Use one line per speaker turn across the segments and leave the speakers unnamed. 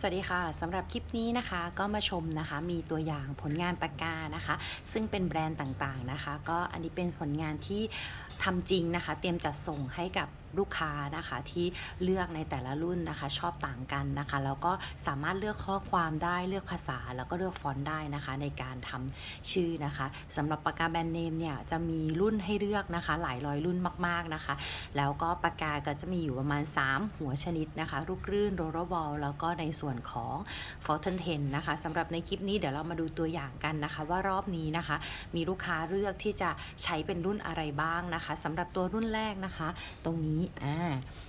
สวัสดีค่ะสำหรับคลิปนี้นะคะก็มาชมนะคะมีตัวอย่างผลงานปากกานะคะ ซึ่งเป็นแบรนด์ต่างๆนะคะ ก็อันนี้เป็นผลงานที่ ทำจริงนะคะ เตรียมจัดส่งให้กับลูกค้านะคะที่เลือกในแต่ละรุ่นนะคะชอบต่างกันนะคะแล้วก็สามารถเลือกข้อความได้เลือกภาษาแล้วก็เลือกฟอนต์ได้นะคะ ในการทำชื่อนะคะสำหรับปากกาแบรนด์เนมเนี่ยจะมีรุ่นให้เลือกนะคะ หลายร้อยรุ่นมากๆนะคะ แล้วก็ปากกาก็จะมีอยู่ประมาณ 3 หัวชนิดนะคะลูกรื่นโรลบอลแล้วก็ในส่วนของ f o u n t a i n 10นะคะสำหรับในคลิปนี้เดี๋ยวเรามาดูตัวอย่างกันนะคะ ว่ารอบนี้นะคะ มีลูกค้าเลือกที่จะใช้เป็นรุ่นอะไรบ้างนะคะสำหรับตัวรุ่นแรกนะคะ ตรงนี้อ่า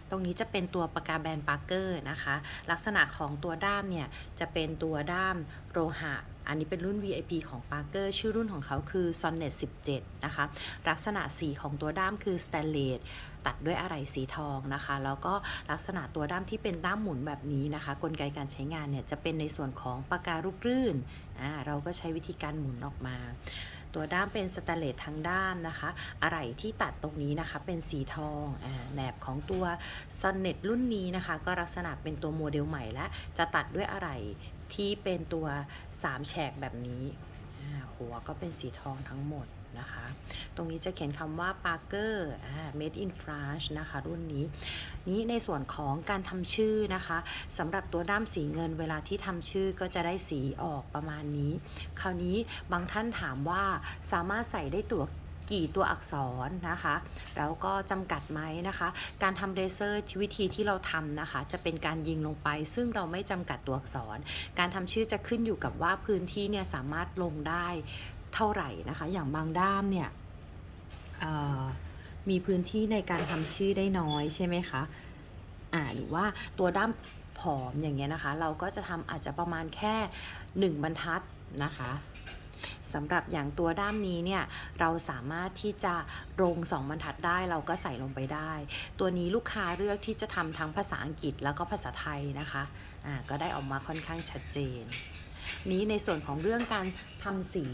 ตรงนี้จะเป็นตัวปากกาแบรนด์ปาร์เกอร์นะคะ ลักษณะของตัวด้ามเนี่ยจะเป็นตัวด้ามโลหะอันนี้เป็นรุ่น VIP ของ Parker ชื่อรุ่นของเขาคือ Sonnet 17 นะคะ ลักษณะสีของตัวด้ามคือ Stainless ตัดด้วยอะไหล่สีทองนะคะ แล้วก็ลักษณะตัวด้ามที่เป็นด้ามหมุนแบบนี้นะคะ กลไกการใช้งานเนี่ยจะเป็นในส่วนของปากการูปรื่นอ่าเราก็ใช้วิธีการหมุนออกมา ตัวด้ามเป็นสแตนเลสทั้งด้ามนะคะ อะไรที่ตัดตรงนี้นะคะเป็นสีทองอแหนบของตัวซันเน็ตรุ่นนี้นะคะ ก็ลักษณะเป็นตัวโมเดลใหม่และจะตัดด้วยอะไรที่เป็นตัว 3 แฉกแบบนี้ หัวก็เป็นสีทองทั้งหมด นะคะ ตรงนี้จะเขียนคำว่า Parker อ่า made in France นะคะ รุ่นนี้ นี้ในส่วนของการทำชื่อนะคะสำหรับตัวด้ามสีเงินเวลาที่ทำชื่อก็จะได้สีออกประมาณนี้ คราวนี้บางท่านถามว่าสามารถใส่ได้ตัวกี่ตัวอักษรนะคะ แล้วก็จำกัดไหมนะคะ การทำเลเซอร์วิธีที่เราทำนะคะ จะเป็นการยิงลงไป ซึ่งเราไม่จำกัดตัวอักษร การทำชื่อจะขึ้นอยู่กับว่าพื้นที่เนี่ยสามารถลงได้ เท่าไหร่นะคะ อย่างบางด้ามเนี่ยมีพื้นที่ในการทำชื่อได้น้อยใช่ไหมคะอ่าหรือว่าตัวด้ามผอมอย่างเงี้ยนะคะ เราก็จะทำอาจจะประมาณแค่ 1 บรรทัดนะคะสำหรับอย่างตัวด้ามนี้เนี่ยเราสามารถที่จะลง2บรรทัดได้เราก็ใส่ลงไปได้ ตัวนี้ลูกค้าเลือกที่จะทำทั้งภาษาอังกฤษแล้วก็ภาษาไทยนะคะอ่าก็ได้ออกมาค่อนข้างชัดเจน นี้ในส่วนของเรื่องการทำสี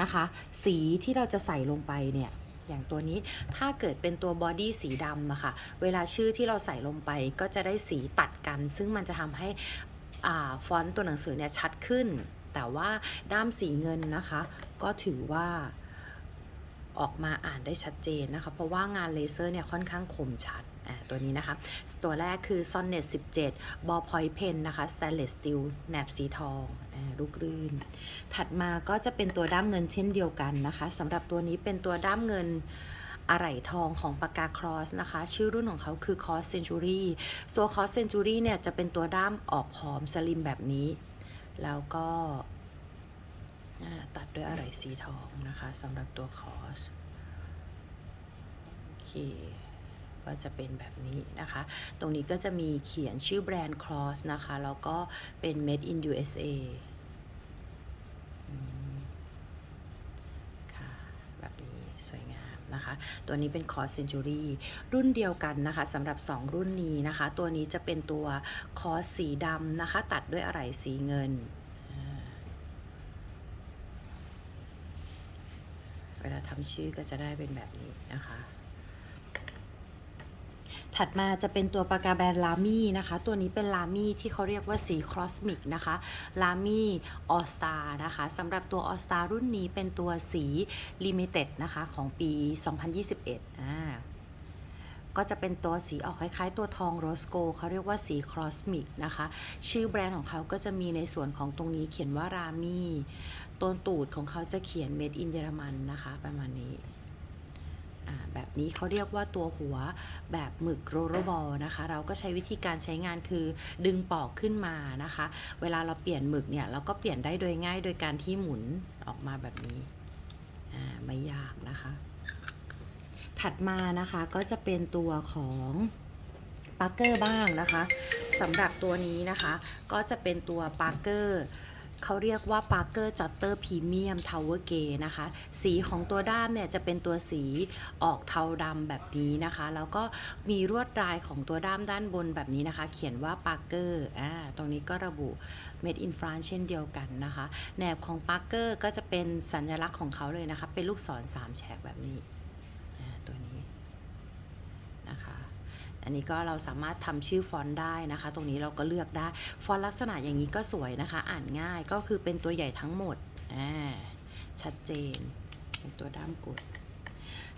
นะคะ สีที่เราจะใส่ลงไปเนี่ยอย่างตัวนี้ถ้าเกิดเป็นตัวบอดี้สีดำอะค่ะ เวลาชื่อที่เราใส่ลงไปก็จะได้สีตัดกัน ซึ่งมันจะทำให้อ่าฟอนต์ตัวหนังสือเนี่ยชัดขึ้น แต่ว่าด้ามสีเงินนะคะ ก็ถือว่าออกมาอ่านได้ชัดเจนนะคะ เพราะว่างานเลเซอร์เนี่ยค่อนข้างคมชัด ตัวนี้นะคะ ตัวแรกคือ Sonnet 17 Ball Point Pen นะคะ Stainless Steel แหนบสีทองลูกรื่น ถัดมาก็จะเป็นตัวด้ามเงินเช่นเดียวกันนะคะสำหรับตัวนี้เป็นตัวด้ามเงินอะไหล่ทองของปากกาครอสนะคะ ชื่อรุ่นของเขาคือ Cross Century ตัว Cross Century เนี่ยจะเป็นตัวด้ามออกผอมสลิมแบบนี้ แล้วก็ตัดด้วยอะไหล่สีทองนะคะสำหรับตัว Cross โอเค ก็จะเป็นแบบนี้นะคะ ตรงนี้ก็จะมีเขียนชื่อแบรนด์ Cross นะคะ แล้วก็เป็น Made in USA ค่ะแบบนี้สวยงามนะคะ ตัวนี้เป็น Cross Century รุ่นเดียวกันนะคะสำหรับ 2 รุ่นนี้นะคะ ตัวนี้จะเป็นตัว Cross สีดำนะคะ ตัดด้วยอะไหล่สีเงินเวลาทำชื่อก็จะได้เป็นแบบนี้นะคะ ถัดมาจะเป็นตัวปากกาแบรนด์ลามี่นะคะ ตัวนี้เป็นลามี่ที่เขาเรียกว่าสีครอสมิกนะคะลามี่ออสตานะคะสำหรับตัวออสตารุ่นนี้เป็นตัวสีลิมิเต็ดนะคะของปี 2021อ่าก็จะเป็นตัวสีออกคล้ายๆ ตัวทองโรสโกเขาเรียกว่าสีครอสมิกนะคะ ชื่อแบรนด์ของเขาก็จะมีในส่วนของตรงนี้เขียนว่ารามี่ตัวตูดของเขาจะเขียน made in เยอรมันนะคะ ประมาณนี้ แบบนี้เขาเรียกว่าตัวหัวแบบหมึกโรลบอลนะคะ เราก็ใช้วิธีการใช้งานคือดึงปอกขึ้นมานะคะ เวลาเราเปลี่ยนหมึกเนี่ยเราก็เปลี่ยนได้โดยง่ายโดยการที่หมุนออกมาแบบนี้ไม่ยากนะคะ ถัดมานะคะก็จะเป็นตัวของปาร์เกอร์บ้างนะคะสำหรับตัวนี้นะคะ ก็จะเป็นตัวปาร์เกอร์ เขาเรียกว่า Parker Jotter Premium Tower Gay นะคะ สีของตัวด้ามเนี่ยจะเป็นตัวสีออกเทาดำแบบนี้นะคะ แล้วก็มีลวดลายของตัวด้ามด้านบนแบบนี้นะคะ เขียนว่า Parker อ่าตรงนี้ก็ระบุ Made in France เช่นเดียวกันนะคะแหนบของ Parker ก็จะเป็นสัญลักษณ์ของเขาเลยนะคะ เป็นลูกศรสามแฉกแบบนี้ อันนี้ก็เราสามารถทำชื่อฟอนต์ได้นะคะ ตรงนี้เราก็เลือกได้ ฟอนต์ลักษณะอย่างนี้ก็สวยนะคะ อ่านง่ายก็คือเป็นตัวใหญ่ทั้งหมด อ่า ชัดเจน เป็นตัวด้ามกด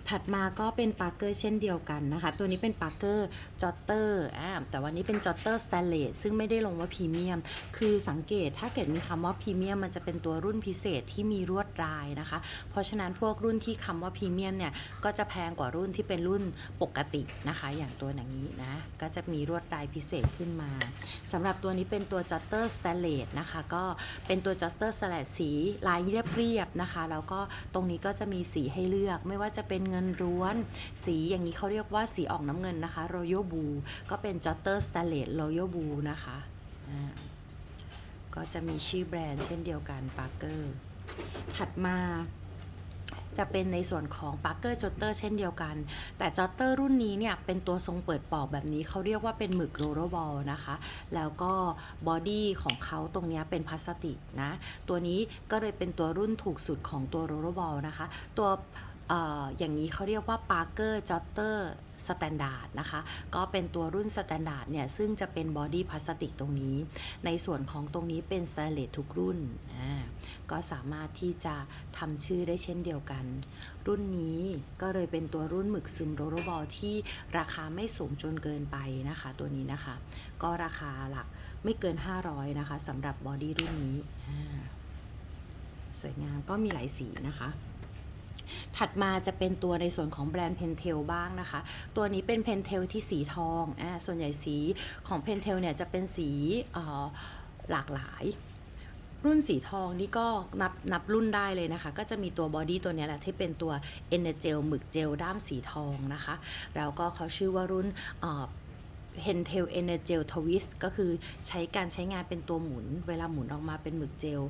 ถัดมาก็เป็นปาร์เกอร์เช่นเดียวกันนะคะ ตัวนี้เป็นปาร์เกอร์จอตเตอร์อ่าแต่วันนี้เป็นจอตเตอร์สแตนเลสซึ่งไม่ได้ลงว่าพรีเมียม คือสังเกตถ้าเกิดมีคำว่าพรีเมียมมันจะเป็นตัวรุ่นพิเศษที่มีลวดลายนะคะ เพราะฉะนั้นพวกรุ่นที่คำว่าพรีเมียมเนี่ยก็จะแพงกว่ารุ่นที่เป็นรุ่นปกตินะคะ อย่างตัวอย่างนี้นะก็จะมีลวดลายพิเศษขึ้นมาสำหรับตัวนี้เป็นตัวจัตเตอร์สแตนเลสนะคะก็เป็นตัวจัตเตอร์สแตนเลสสีลายเรียบๆนะคะแล้วก็ตรงนี้ก็จะมีสีให้เลือกไม่ว่าจะเป็นเงินร้วน สีอย่างนี้เขาเรียกว่าสีออกน้ำเงินนะคะ Royal Blue ก็เป็น j o t t e r Stainless Royal Blue นะคะอ่าก็จะมีชื่อแบรนด์เช่นเดียวกัน Parker ถัดมาจะเป็นในส่วนของ Parker j o t t e r เช่นเดียวกัน แต่ j o t t e r รุ่นนี้เนี่ยเป็นตัวทรงเปิดปอกแบบนี้เขาเรียกว่าเป็นหมึกโรลล์บอลนะคะ แล้วก็บอดี้ของเขาตรงนี้เป็นพลาสติกนะ ตัวนี้ก็เลยเป็นตัวรุ่นถูกสุดของตัวโรลล์บอลนะคะ ตัว อออย่างนี้เขาเรียกว่า Parker Jotter Standard นะคะ ก็เป็นตัวรุ่น Standard เนี่ย ซึ่งจะเป็นบอดี้พลาสติกตรงนี้ ในส่วนของตรงนี้เป็น s t a i n l e s s ทุกรุ่น ก็สามารถที่จะทำชื่อได้เช่นเดียวกัน รุ่นนี้ก็เลยเป็นตัวรุ่นหมึกซึมโรลบอลที่ราคาไม่สูงจนเกินไปนะคะ ตัวนี้นะคะ ก็ราคาหลักไม่เกิน 500 นะคะสำหรับบอดี้รุ่นนี้ สวยงามก็มีหลายสีนะคะ ถัดมาจะเป็นตัวในส่วนของแบรนด์เพนเทลบ้างนะคะ ตัวนี้เป็นเพนเทลที่สีทองอ่าส่วนใหญ่สีของเพนเทลเนี่ยจะเป็นสีหลากหลายรุ่นสีทองนี่ก็นับนับรุ่นได้เลยนะคะ ก็จะมีตัวบอดี้ตัวนี้แหละที่เป็นตัว e n e r g e l หมึกเจลด้ามสีทองนะคะ แล้วก็เขาชื่อว่ารุ่น เอ่อ Pentel Energel Twist ก็คือใช้การใช้งานเป็นตัวหมุน เวลาหมุนออกมาเป็นหมึกเจล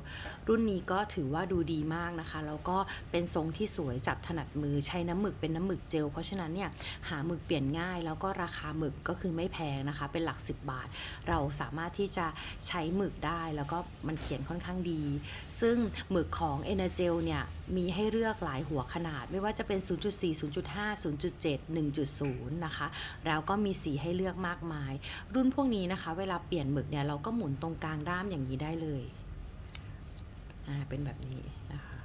รุ่นนี้ก็ถือว่าดูดีมากนะคะ แล้วก็เป็นทรงที่สวยจับถนัดมือใช้น้ำหมึกเป็นน้ำหมึกเจล เพราะฉะนั้นเนี่ยหาหมึกเปลี่ยนง่าย แล้วก็ราคาหมึกก็คือไม่แพงนะคะ เป็นหลัก 10 บาท เราสามารถที่จะใช้หมึกได้แล้วก็มันเขียนค่อนข้างดี ซึ่งหมึกของ e n e r g e l เนี่ยมีให้เลือกหลายหัวขนาด ไม่ว่าจะเป็น 0.4 0.5 0.7 1.0 นะคะแล้วก็มีสีให้เลือกมากมาย รุ่นพวกนี้นะคะ เวลาเปลี่ยนหมึกเนี่ยเราก็หมุนตรงกลางด้ามอย่างนี้ได้เลยอ่าเป็นแบบนี้นะคะ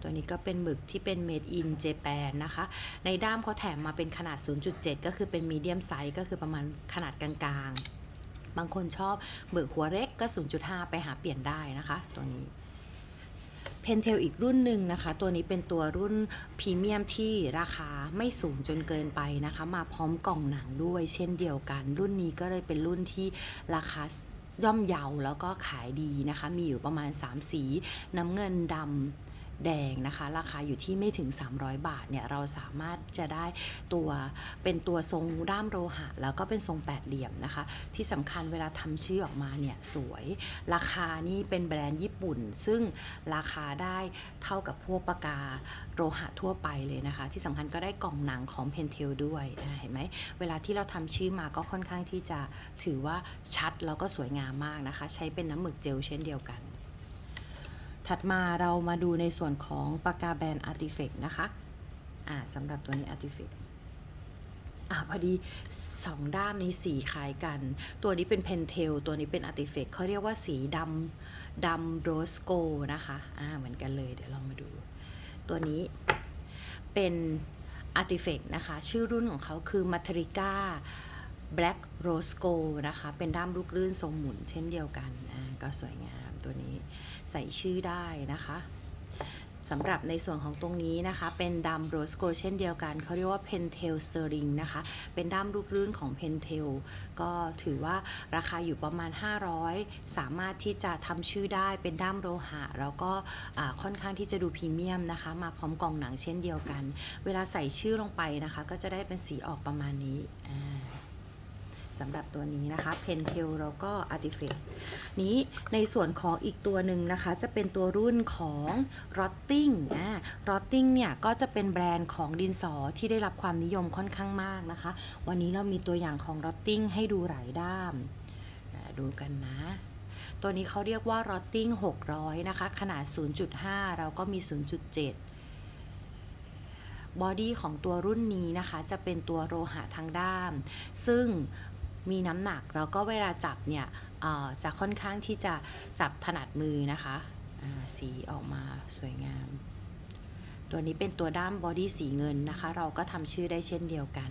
ตัวนี้ก็เป็นหมึกที่เป็น made in Japan นะคะ ในด้ามเขาแถมมาเป็นขนาด 0.7 ก็คือเป็น medium size ก็คือประมาณขนาดกลางๆ บางคนชอบหมึกหัวเล็กก็ 0.5 ไปหาเปลี่ยนได้นะคะ ตัวนี้ นเทลอีกรุ่นหนึ่งนะคะ ตัวนี้เป็นตัวรุ่นพรีเมียมที่ราคาไม่สูงจนเกินไปนะคะ มาพร้อมกล่องหนังด้วยเช่นเดียวกัน รุ่นนี้ก็เลยเป็นรุ่นที่ราคาย่อมเยาแล้วก็ขายดีนะคะ มีอยู่ประมาณ 3 สี น้ำเงินดำ แดงนะคะ ราคาอยู่ที่ไม่ถึง 300 บาทเนี่ยเราสามารถจะได้ตัวเป็นตัวทรงด้ามโลหะ แล้วก็เป็นทรงแปดเหลี่ยมนะคะ ที่สำคัญเวลาทำชื่อออกมาเนี่ยสวย ราคานี่เป็นแบรนด์ญี่ปุ่น ซึ่งราคาได้เท่ากับพวกปากกาโลหะทั่วไปเลยนะคะ ที่สำคัญก็ได้กล่องหนังของเพนเทลด้วยเห็นไหมเวลาที่เราทำชื่อมาก็ค่อนข้างที่จะถือว่าชัดแล้วก็สวยงามมากนะคะ ใช้เป็นน้ำหมึกเจลเช่นเดียวกัน ถัดมาเรามาดูในส่วนของปากกาแบรนด์ Artifact นะคะอ่าสำหรับตัวนี้ Artifact อ่าพอดีสองด้ามนี้สีคล้ายกัน ตัวนี้เป็นเพนเทลตัวนี้เป็น Artifact เขาเรียกว่าสีดำดำโรสโกนะคะอ่าเหมือนกันเลยเดี๋ยวลองมาดู ตัวนี้เป็น Artifact นะคะ ชื่อรุ่นของเขาคือ Matrica Black Rose Gold นะคะ เป็นด้ามลูกลื่นทรงหมุนเช่นเดียวกัน อ่า ก็สวยงาม ตัวนี้ใส่ชื่อได้นะคะสำหรับในส่วนของตรงนี้นะคะ เป็นดำโรสโกเช่นเดียวกัน เขาเรียกว่า Pentel Sterling นะคะ เป็นด้ามลูกลื่นของ Pentel ก็ถือว่าราคาอยู่ประมาณ 500 สามารถที่จะทำชื่อได้เป็นด้ามโลหะ แล้วก็ค่อนข้างที่จะดูพรีเมียมนะคะ มาพร้อมกล่องหนังเช่นเดียวกัน เวลาใส่ชื่อลงไปนะคะ ก็จะได้เป็นสีออกประมาณนี้อ่า สำหรับตัวนี้นะคะ Pentel แล้วก็ Artifact นี้ในส่วนของอีกตัวหนึ่งนะคะ จะเป็นตัวรุ่นของ Rotting อ่า Rotting เนี่ยก็จะเป็นแบรนด์ของดินสอที่ได้รับความนิยมค่อนข้างมากนะคะ วันนี้เรามีตัวอย่างของ Rotting ให้ดูหลายด้ามดูกันนะตัวนี้เขาเรียกว่า Rotting 600 นะคะ ขนาด 0.5 เราก็มี 0.7 บอดี้ของตัวรุ่นนี้นะคะ จะเป็นตัวโลหะทางด้าม ซึ่ง มีน้ำหนัก แล้วก็เวลาจับเนี่ยจะค่อนข้างที่จะจับถนัดมือนะคะสีออกมาสวยงาม ตัวนี้เป็นตัวด้ามบอดี้สีเงินนะคะ เราก็ทำชื่อได้เช่นเดียวกัน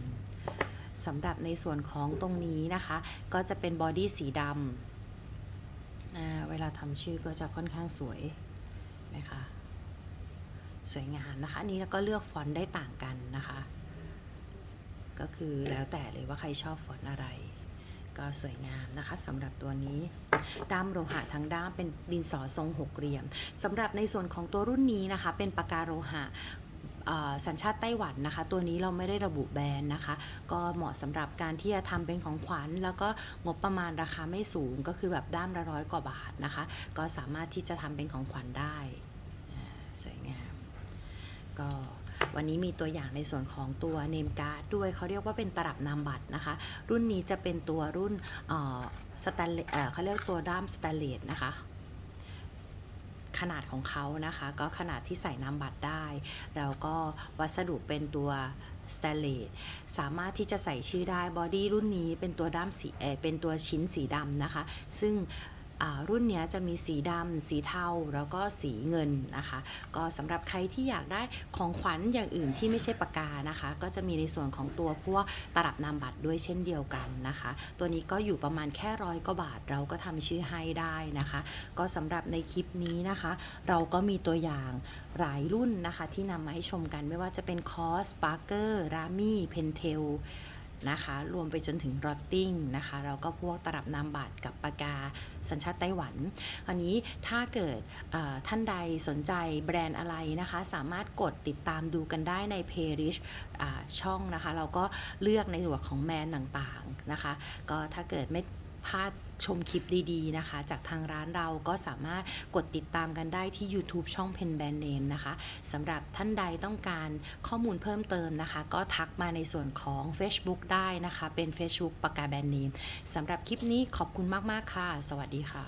สำหรับในส่วนของตรงนี้นะคะ ก็จะเป็นบอดี้สีดำเวลาทำชื่อก็จะค่อนข้างสวยนะคะสวยงามนะคะอันนี้แล้วก็เลือกฟอนต์ได้ต่างกันนะคะ ก็คือแล้วแต่เลยว่าใครชอบฟอนต์อะไร ก็สวยงามนะคะสำหรับตัวนี้ด้ามโลหะทั้งด้ามเป็นดินสอทรงหกเหลี่ยมสำหรับในส่วนของตัวรุ่นนี้นะคะ เป็นปากกาโลหะสัญชาติไต้หวันนะคะ ตัวนี้เราไม่ได้ระบุแบรนด์นะคะ ก็เหมาะสำหรับการที่จะทำเป็นของขวัญ แล้วก็งบประมาณราคาไม่สูงก็คือแบบด้ามละร้อยกว่าบาทนะคะ ก็สามารถที่จะทำเป็นของขวัญได้ สวยงามก็ วันนี้มีตัวอย่างในส่วนของตัวเนมการ์ดด้วยเขาเรียกว่าเป็นตลับนามบัตรนะคะ รุ่นนี้จะเป็นตัวรุ่นสแตนเลสเขาเรียกตัวด้ามสแตนเลสนะคะขนาดของเขานะคะ ก็ขนาดที่ใส่นามบัตรได้ แล้วก็วัสดุเป็นตัวสแตนเลสสามารถที่จะใส่ชื่อได้บอดี้รุ่นนี้เป็นตัวด้ามสีเอเป็นตัวชิ้นสีดำนะคะ ซึ่ง รุ่นนี้จะมีสีดำสีเทาแล้วก็สีเงินนะคะ ก็สำหรับใครที่อยากได้ของขวัญอย่างอื่นที่ไม่ใช่ปากกานะคะ ก็จะมีในส่วนของตัวพวกตลับนามบัตรด้วยเช่นเดียวกันนะคะ ตัวนี้ก็อยู่ประมาณแค่ร้อยกว่าบาท เราก็ทำชื่อให้ได้นะคะ ก็สำหรับในคลิปนี้นะคะ เราก็มีตัวอย่างหลายรุ่นนะคะที่นำมาให้ชมกันไม่ว่าจะเป็นคอสปาร์เกอร์รามี่เพนเทล นะคะ รวมไปจนถึงรอตติ้งนะคะ แล้วก็พวกตลับนามบัตรกับปากกาสัญชาติไต้หวัน อันนี้ถ้าเกิดท่านใดสนใจแบรนด์อะไรนะคะ สามารถกดติดตามดูกันได้ในเพจริชช่องนะคะ เราก็เลือกในส่วนของแมนต่างๆนะคะ ก็ถ้าเกิดไม่ พลาดชมคลิปดีๆนะคะ จากทางร้านเราก็สามารถกดติดตามกันได้ที่ YouTube ช่อง Pen Brand Name นะคะสำหรับท่านใดต้องการข้อมูลเพิ่มเติมนะคะ ก็ทักมาในส่วนของ Facebook ได้นะคะ เป็น Facebook ปากกาแบรนด์เนมสำหรับคลิปนี้ขอบคุณมาก ๆ ค่ะ สวัสดีค่ะ